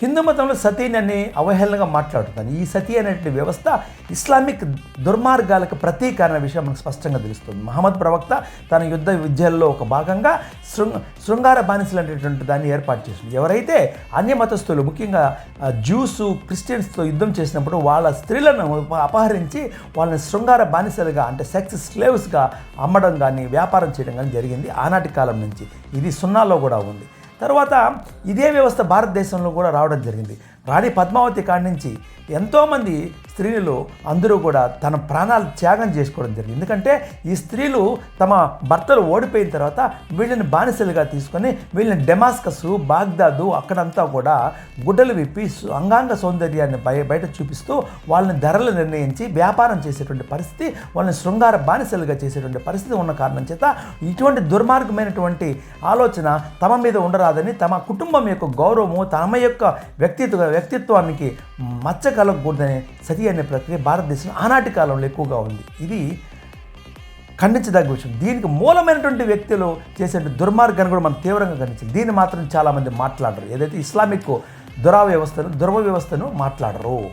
హిందూ మతంలో సతీని అని అవహేళనగా మాట్లాడుతాను. ఈ సతీ అనేటువంటి వ్యవస్థ ఇస్లామిక్ దుర్మార్గాలకు ప్రతీక అనే విషయం మనకు స్పష్టంగా తెలుస్తుంది. మహమ్మద్ ప్రవక్త తన యుద్ధ విద్యల్లో ఒక భాగంగా శృంగ శృంగార బానిసలు అనేటువంటి దాన్ని ఏర్పాటు చేసింది ఎవరైతే అన్య మతస్థులు ముఖ్యంగా జ్యూసు క్రిస్టియన్స్తో యుద్ధం చేసినప్పుడు వాళ్ళ స్త్రీలను అపహరించి వాళ్ళని శృంగార బానిసలుగా అంటే సెక్స్ స్లేవ్స్గా అమ్మడం కానీ వ్యాపారం చేయడం కానీ జరిగింది ఆనాటి కాలం నుంచి. ఇది సున్నాలో కూడా ఉంది. తర్వాత ఇదే వ్యవస్థ భారతదేశంలో కూడా రావడం జరిగింది. రాణి పద్మావతి కాడి నుంచి ఎంతోమంది స్త్రీలు అందరూ కూడా తన ప్రాణాలు త్యాగం చేసుకోవడం జరిగింది. ఎందుకంటే ఈ స్త్రీలు తమ భర్తలు ఓడిపోయిన తర్వాత వీళ్ళని బానిసలుగా తీసుకొని వీళ్ళని డెమాస్కస్ బాగ్దాదు అక్కడంతా కూడా గుడ్డలు విప్పి అంగాంగ సౌందర్యాన్ని బయ బయట చూపిస్తూ వాళ్ళని ధరలు నిర్ణయించి వ్యాపారం చేసేటువంటి పరిస్థితి వాళ్ళని శృంగార బానిసలుగా చేసేటువంటి పరిస్థితి ఉన్న కారణం చేత ఇటువంటి దుర్మార్గమైనటువంటి ఆలోచన తమ మీద ఉండరాదని తమ కుటుంబం యొక్క గౌరవము తమ యొక్క వ్యక్తిత్వ వ్యక్తిత్వానికి మచ్చ కలగకూడదనే సతి అనే ప్రక్రియ భారతదేశంలో ఆనాటి కాలంలో ఎక్కువగా ఉంది. ఇది ఖండించదగ్గ విషయం. దీనికి మూలమైనటువంటి వ్యక్తులు చేసే దుర్మార్గాన్ని కూడా మనం తీవ్రంగా ఖండించాలి. దీన్ని మాత్రం చాలామంది మాట్లాడరు. ఏదైతే ఇస్లామిక్ దురా వ్యవస్థను దుర్వ వ్యవస్థను మాట్లాడరు.